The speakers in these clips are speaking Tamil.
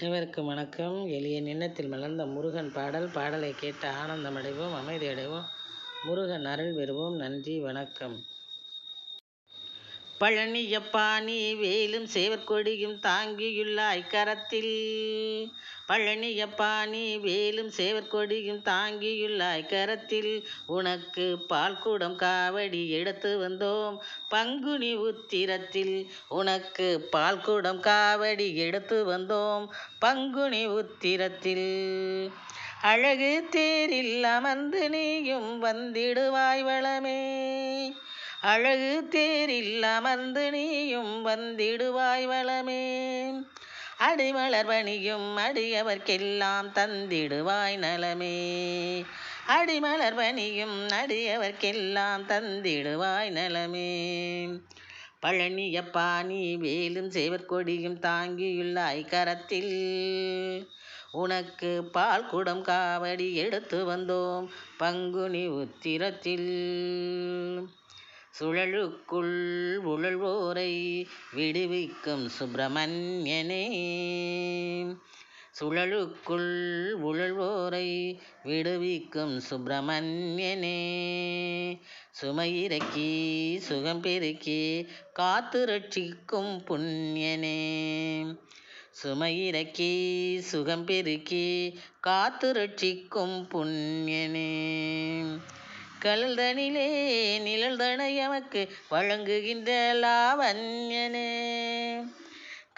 அனைவருக்கும் வணக்கம். எளிய நின்னத்தில் மலர்ந்த முருகன் பாடல். பாடலை கேட்டு ஆனந்தமடைவோம் அமைதியடைவோம். முருகன் அருள் பெறுவோம். நன்றி வணக்கம். பழனியப்பா நீ வேலும் சேவற்கொடியும் தாங்கியுள்ளாய் கரத்தில் பழனியப்பா நீ வேலும் சேவற்கொடியும் தாங்கியுள்ளாய் கரத்தில் உனக்கு பால்குடம் காவடி எடுத்து வந்தோம் பங்குனி உத்திரத்தில். உனக்கு பால்குடம் காவடி எடுத்து வந்தோம் பங்குனி உத்திரத்தில். அழகு தேரில் அமர்ந்து நீயும் வந்திடுவாய் வளமே. அழகு தேரில் அமர்ந்து நீயும் வந்திடுவாய் வளமே. அடிமலர் பணியும் அடியவர்க்கெல்லாம் தந்திடுவாய் நலமே. அடிமலர் பணியும் அடியவர்க்கெல்லாம் தந்திடுவாய் நலமே. பழனியப்பா நீ வேலும் சேவற்கொடியும் தாங்கியுள்ளாய் கரத்தில். உனக்கு பால் குடம் காவடி எடுத்து வந்தோம் பங்குனி உத்திரத்தில். சுழலுக்குள் உழல்வோரை விடுவிக்கும் சுப்பிரமணியனே. சுழலுக்குள் உழல்வோரை விடுவிக்கும் சுப்பிரமணியனே. சுமையிறக்கி சுகம் பெருக்கி காத்து ரட்சிக்கும் புண்ணியனே. சுமையிறக்கி சுகம் பெருக்கி காத்து ரட்சிக்கும் புண்ணியனே. கலந்தனிலே நிழல்தனை எமக்கு வழங்குகின்ற லாவண்யனே.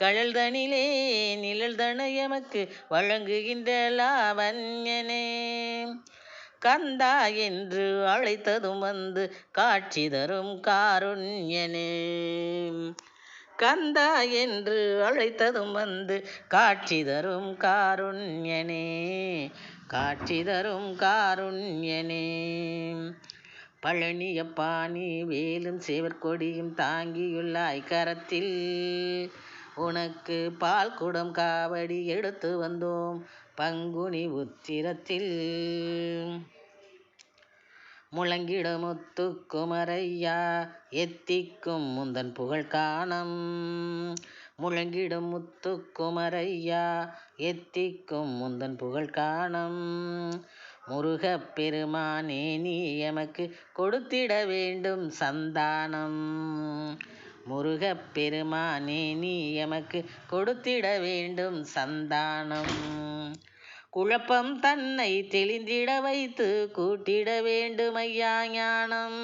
கழல்தனிலே நிழல்தனை எமக்கு வழங்குகின்ற லாவண்யனே. கந்தா என்று அழைத்ததும் வந்து காட்சி தரும் காருண்யனே. கந்தா என்று அழைத்ததும் வந்து காட்சி தரும் காருண்யனே. காட்சி தரும் காருண்யனே. பழனியப்பா நீ வேலும் சேவற்கொடியும் தாங்கியுள்ளாய் கரத்தில். உனக்கு பால் குடம் காவடி எடுத்து வந்தோம் பங்குனி உத்திரத்தில். முழங்கிடமுத்து குமரையா எத்திக்கும் முந்தன் புகழ் காணம். முழங்கிடும் முத்துக்குமரையா எத்திக்கும் முந்தன் புகழ் காணம். முருகப் பெருமானே நீ எமக்கு கொடுத்திட வேண்டும் சந்தானம். முருகப் பெருமானே நீ எமக்கு கொடுத்திட வேண்டும் சந்தானம். குழப்பம் தன்னை தெளிந்திட வைத்து கூட்டிட வேண்டும் ஐயா ஞானம்.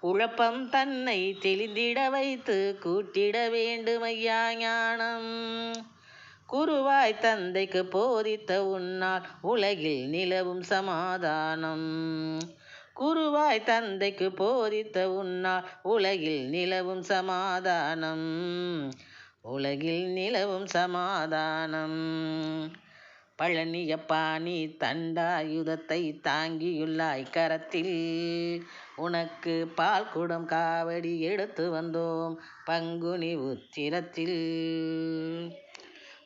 குழப்பம் தன்னை தெளிந்திட வைத்து கூட்டிட வேண்டும் ஐயா ஞானம். குருவாய் தந்தைக்கு போதித்த உன்னால் உலகில் நிலவும் சமாதானம். குருவாய் தந்தைக்கு போதித்த உன்னால் உலகில் நிலவும் சமாதானம். உலகில் நிலவும் சமாதானம். பழனியப்பா நீ தண்டாயுதத்தை தாங்கியுள்ளாய் கரத்தில். உனக்கு பால் குடம் காவடி எடுத்து வந்தோம் பங்குனி உத்திரத்தில்.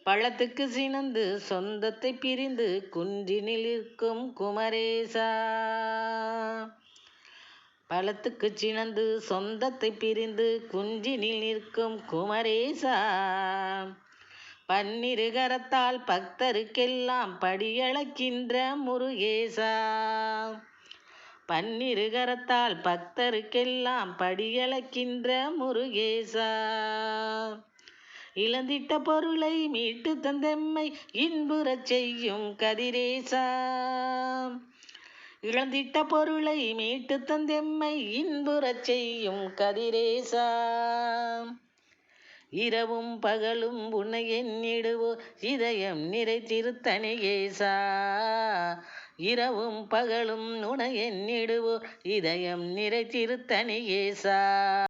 பழத்துக்கு சினந்து சொந்தத்தை பிரிந்து குன்றினில் இருக்கும் குமரேசா. பழத்துக்கு சினந்து சொந்தத்தை பிரிந்து குன்றினில் நிற்கும் குமரேசா. பன்னிரு கரத்தால் பக்தருக்கெல்லாம் படியளக்கின்ற முருகேசா. பன்னிரு கரத்தால் பக்தருக்கெல்லாம் படியளக்கின்ற முருகேசா. இழந்திட்ட பொருளை மீட்டு தந்தெம்மை இன்புறச் செய்யும் கதிரேசா. இழந்திட்ட பொருளை மீட்டு தந்தெம்மை இன்புறச் செய்யும் கதிரேசா. இரவும் பகலும் உன்னை எண்ணிடுவோ இதயம் நிறை திருத்தணிகேசா இரவும் பகலும் உனை எண்ணிடுவோ இதயம் நிறை திருத்தணிகேசா